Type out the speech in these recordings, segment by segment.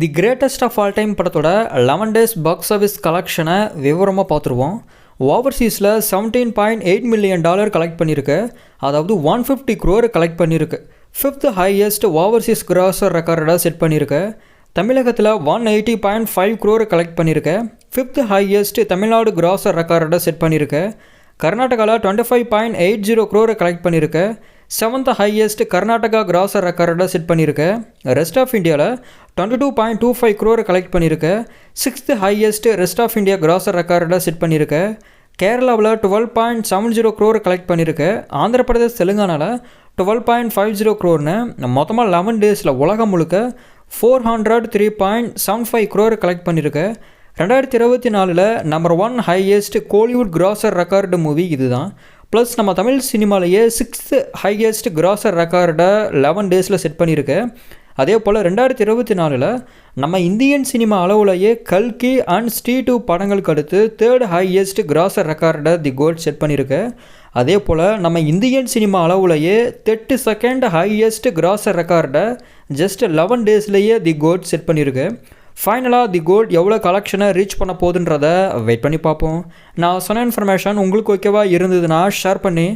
The greatest of all time படத்தோட eleven days box office கலெக்ஷனை விவரமாக பார்த்துருவோம். ஓவர்சீஸில் seventeen point eight million dollar collect பண்ணியிருக்கு. அதாவது ஒன் ஃபிஃப்டி குரோர் கலெக்ட் பண்ணியிருக்கு. ஃபிஃப்த் ஹையஸ்ட் ஓவர்சீஸ் கிராசர் ரெக்கார்டாக செட் பண்ணியிருக்கு. தமிழகத்தில் one eighty point five crore collect பண்ணியிருக்கு. ஃபிஃப்த் ஹையஸ்ட் தமிழ்நாடு கிராசர் ரெக்கார்டாக செட் பண்ணியிருக்கு. கர்நாடகாவில் twenty five point eight zero க்ரோரை collect பண்ணியிருக்கு. செவன்த் ஹையஸ்ட் கர்நாடகா கிராசர் ரெக்கார்டை செட் பண்ணியிருக்கு. ரெஸ்ட் ஆஃப் இந்தியாவில் twenty two point two five க்ரோரை collect பண்ணியிருக்கு sixth highest rest of India grosser ரெக்கார்டை செட் பண்ணியிருக்கு. கேரளாவில் twelve point seven zero crore collect பண்ணியிருக்கு. ஆந்திர பிரதேஷ் தெலுங்கானாவில் டுவெல் பாயிண்ட் ஃபைவ் ஜீரோ க்ரோர்னு மொத்தமாக லெவன் டேஸில் உலகம் முழுக்க four hundred three point seven five crore collect பண்ணியிருக்கு. ரெண்டாயிரத்தி இருபத்தி நாலில் number one highest Kollywood grosser record movie இதுதான். ப்ளஸ் நம்ம தமிழ் சினிமாலேயே சிக்ஸ்த்து ஹையஸ்ட் கிராசர் ரெக்கார்டை லெவன் டேஸில் செட் பண்ணியிருக்கு. அதே போல் ரெண்டாயிரத்தி இருபத்தி நாலில் நம்ம இந்தியன் சினிமா அளவுலேயே கல்கி அண்ட் ஸ்டீ டூ படங்களுக்கு அடுத்து தேர்ட் ஹையஸ்ட் கிராசர் ரெக்கார்டை தி கோல்ட் செட் பண்ணியிருக்கு. அதே போல் நம்ம இந்தியன் சினிமா அளவுலேயே தெட்டு செகண்ட் ஹையஸ்ட் கிராசர் ரெக்கார்டை ஜஸ்ட் லெவன் டேஸ்லேயே தி கோட் செட் பண்ணியிருக்கு. ஃபைனலாக தி கோல்ட் எவ்வளோ கலெக்ஷனை ரீச் பண்ண போகுதுன்றத வெயிட் பண்ணி பார்ப்போம். நான் சொன்ன இன்ஃபர்மேஷன் உங்களுக்கு ஓகேவா இருந்ததுன்னா ஷேர் பண்ணி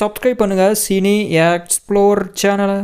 சப்ஸ்கிரைப் பண்ணுங்கள் சினி எக்ஸ்ப்ளோர் சேனலை